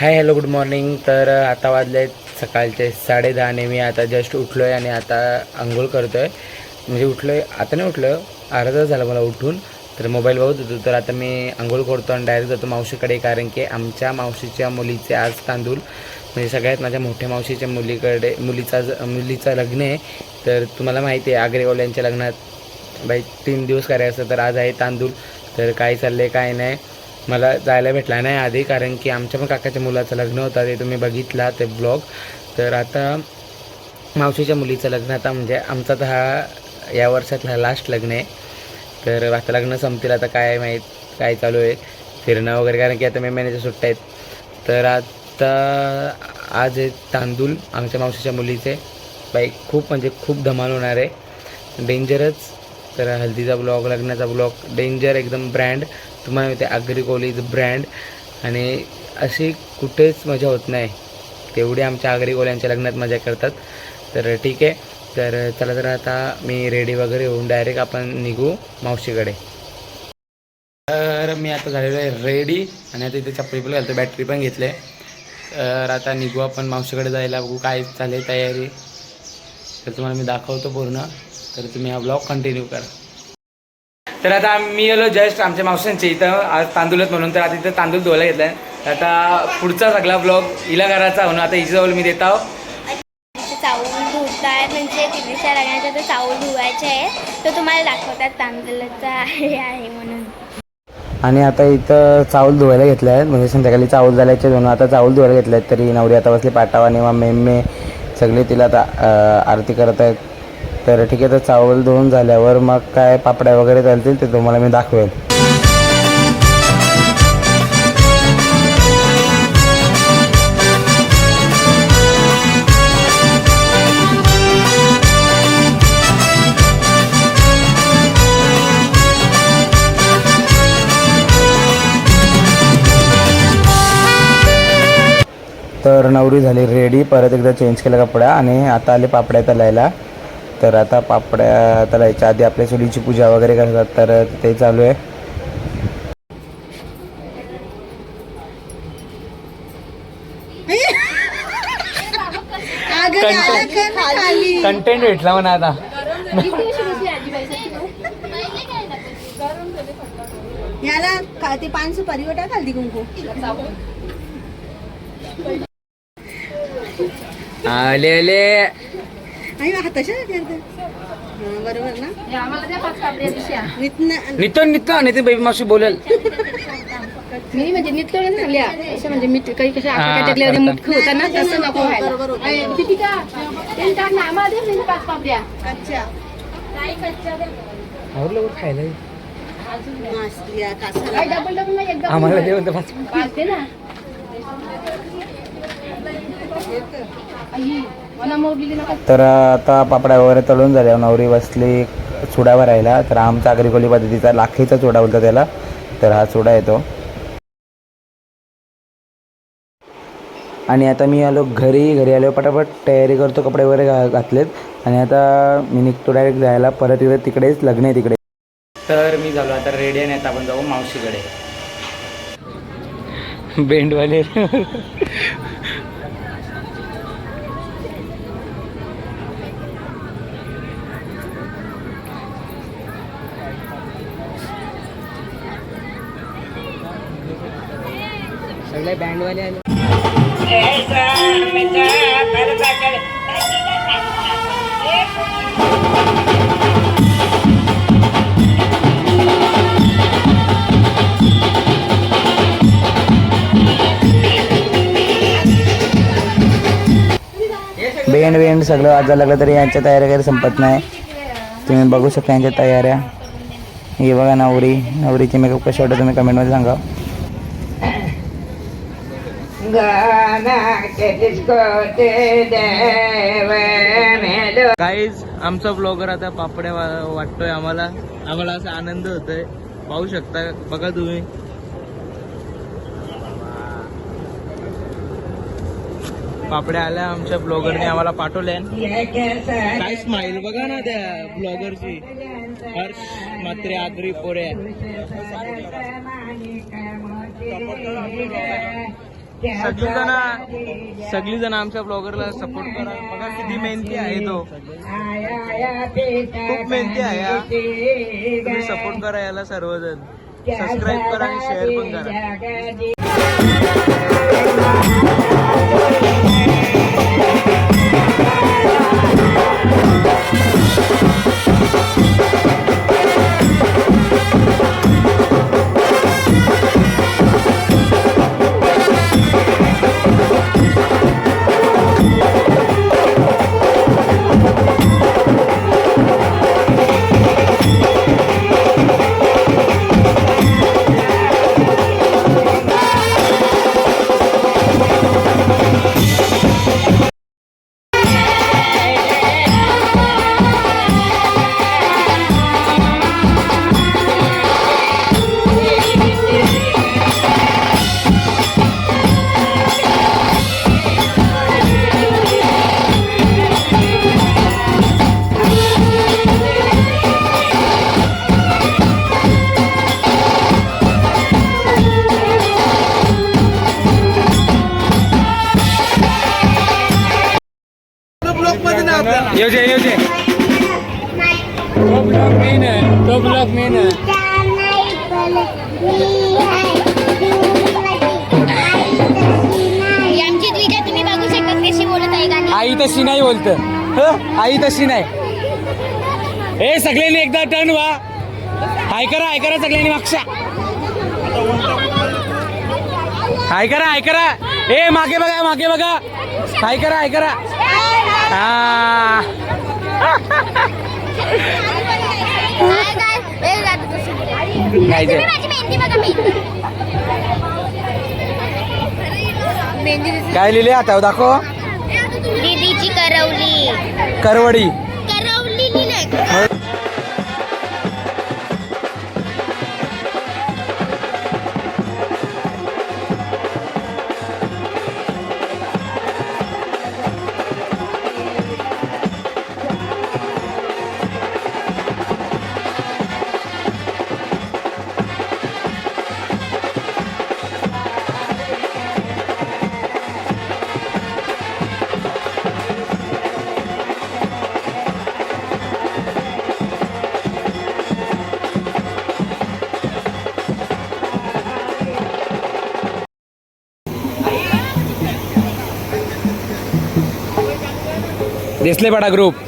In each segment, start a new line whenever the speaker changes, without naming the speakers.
Hi hello good morning तर आता वाजले सकाळचे साडेदहा आणि मी आता जस्ट उठलो आहे आणि आता आंघोळ करतो आहे म्हणजे उठलो आहे आता नाही उठलो अर्धा तास झाला मला उठून. तर मोबाईल बघत होतो तर आता मी आंघोळ करतो आणि डायरेक्ट जातो मावशीकडे कारण की आमच्या मावशीच्या मुलीचे आज तांदूळ म्हणजे सगळ्यात माझ्या मोठ्या मावशीच्या मुलीकडे मुलीचा मुलीचं लग्न आहे. तर तुम्हाला माहिती आहे आग्रेवाल्यांच्या लग्नात बाई तीन दिवस करायचं तर आज आहे तांदूळ. तर काय चाललं आहे काय नाही. मला जायला भेटला नाही आधी कारण की आमच्या पण काकाच्या मुलाचं लग्न होतं ते तुम्ही बघितला ते ब्लॉग तर आता मावशीच्या मुलीचं लग्न आता म्हणजे आमचा तर हा या वर्षातला लास्ट लग्न आहे. तर आता लग्न संपतील आता काय माहीत काय चालू आहे फिरणं वगैरे कारण की आता मे महिन्याच्या सुट्ट्या आहेत. तर आता आज आहे तांदूळ आमच्या मावशीच्या मुलीचे. बाई खूप म्हणजे खूप धमाल होणार आहे. डेंजरच तर हल्दीचा ब्लॉग लग्नाचा ब्लॉग डेंजर एकदम ब्रँड तुम्हाला माहिती आहे आगरी इज ब्रँड. आणि अशी कुठेच मजा होत नाही. तेवढी आमच्या आगरी गोल्यांच्या लग्नात मजा करतात. तर ठीक आहे. तर चला तर आता मी रेडी वगैरे होऊन डायरेक्ट आपण निघू मावशीकडे. तर मी आता झालेलो आहे रेडी आणि आता इथे चप्पल पण घालतो बॅटरी पण घेतले तर आता निघू आपण मावशीकडे जायला बघू काय चालेल तयारी. तर तुम्हाला मी दाखवतो पूर्ण. तर तुम्ही हा ब्लॉग कंटिन्यू करा. तर आता मी गेलो जस्ट आमच्या मावशांच्या इथं. आज तांदूळ आहेत म्हणून तर आता इथं तांदूळ धुवायला घेतला आहे आता पुढचा सगळा ब्लॉग हिला करायचा म्हणून आता हिच्याजवळ मी देत आहो.
तिथे चावल धुताय म्हणजे लग्नाच्या चावल धुवायचे आहे तर तुम्हाला दाखवतात तांदळाचा आहे आहे म्हणून.
आणि आता इथं चावल धुवायला घेतलं आहे म्हणजे संध्याकाळी चावल झाल्याचे दोन आता चावल धुवायला घेतले आहेत तरी नवरी आता बसली पाटावा आणि मेम्मे. सगळे तिला आता आरती करत आहेत. तर ठीक आहे तर चावल धुवून झाल्यावर मग काय पापड्या वगैरे चालतील ते तुम्हाला मी दाखवेल तर नवरी झाली रेडी परत एकदा चेंज केला कपडा आणि आता आले पापड्या तलायला. तर आता पापड्या तलायच्या आधी आपल्या चुलीची पूजा वगैरे करतात तर ते चालू आहे. कंटेंट भेटला म्हणा आता.
याला ते पान सुपारी वटा खालती कुंकू.
आले आले.
हाताशा करते हा, बरोबर ना? नित्न
नितन नितन नितीन बेबी मावशी बोलेल.
मी म्हणजे नित्य झाल्या असं म्हणजे मी काही कशा. मुठ्ठी होता ना तसं नको व्हायला. टाक ना, आम्हाला दे म्हणजे पाच पापड्या
कच्च्या
खायला.
डबल डबल नाही
आम्हाला दे म्हणतो पाच.
पाच दे ना. आई, मला मोडलेली नका
तर आता पापड्या वगैरे तळून झाल्यावर नवरी बसली चुडा भरायला तर आमचा आगरीकोली पद्धतीचा लाखीचा चुडा बोलतो त्याला. तर हा चुडा येतो. आणि आता मी आलो घरी. घरी आलो पटापट तयारी करतो. कपडे वगैरे घा घातलेत. आणि आता मी निघतो डायरेक्ट जायला. परत इकडे तिकडेच लग्न आहे तिकडे. तर मी झालो. आता रेडी आणि आता आपण जाऊ मावशीकडे. बेंडवाले. लय बँडवाले आले. बेंड बेंड सगळं वाजायला लागलं तरी यांच्या तयाऱ्या काही संपत नाही. तुम्ही बघू शकता यांच्या तयाऱ्या. हे बघा नवरी नवरीची मेकअप कशी वाटतं तुम्ही कमेंटमध्ये सांगा. काहीच आमचा ब्लॉगर आता पापड्या वाटतोय आम्हाला. आम्हाला असा आनंद होतोय. पाहू शकता बघा तुम्ही. पापड्या आल्या आमच्या ब्लॉगरने आम्हाला पाठवल्या काय स्माइल बघा ना त्या ब्लॉगरची हर्ष मात्रे आगरी पोऱ्या
सगळी जण सगळी जण आमच्या ब्लॉगरला सपोर्ट करा. बघा किती मेहनती आहे तो. खूप मेहनती आहे तुम्ही सपोर्ट करा याला सर्वजण. सबस्क्राईब करा आणि शेअर पण करा.
येऊ दे येऊ दे तो ब्लॉग मेन आहे तो ब्लॉग मेन आहे
ही. आमची द्विजा तुम्ही बघू शकता कशी बोलत आहे गाणी.
आई तशी नाही बोलत. आई तशी नाही. ए सगळ्यांनी एकदा टर्न व्हा. हाय करा हाय करा सगळ्यांनी मागच्या. हाय करा हाय करा. ए मागे बघा मागे बघा. हाय करा हाय करा. हा
काय
लिहिले आता? दाखव.
दीदीची करवली.
करवडी.
करवली
ಎಸ್ಲೇಬೇಡ
ಗ್ರೂಪ್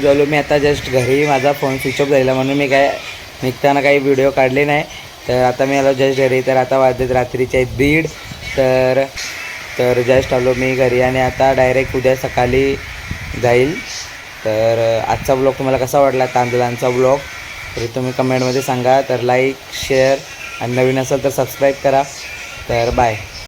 काही झालो मी आता जस्ट घरी माझा फोन स्विच ऑफ झाला म्हणून मी काय निघताना काही व्हिडिओ काढले नाही. तर आता मी आलो जस्ट घरी तर आता वाजत रात्रीचे आहेत दीड. तर तर जस्ट आलो मी घरी आणि आता डायरेक्ट उद्या सकाळी जाईल. तर आजचा ब्लॉग तुम्हाला कसा वाटला? तांदळांचा ब्लॉग तरी तुम्ही कमेंटमध्ये सांगा. तर लाईक शेअर आणि नवीन असेल तर सबस्क्राईब करा. तर बाय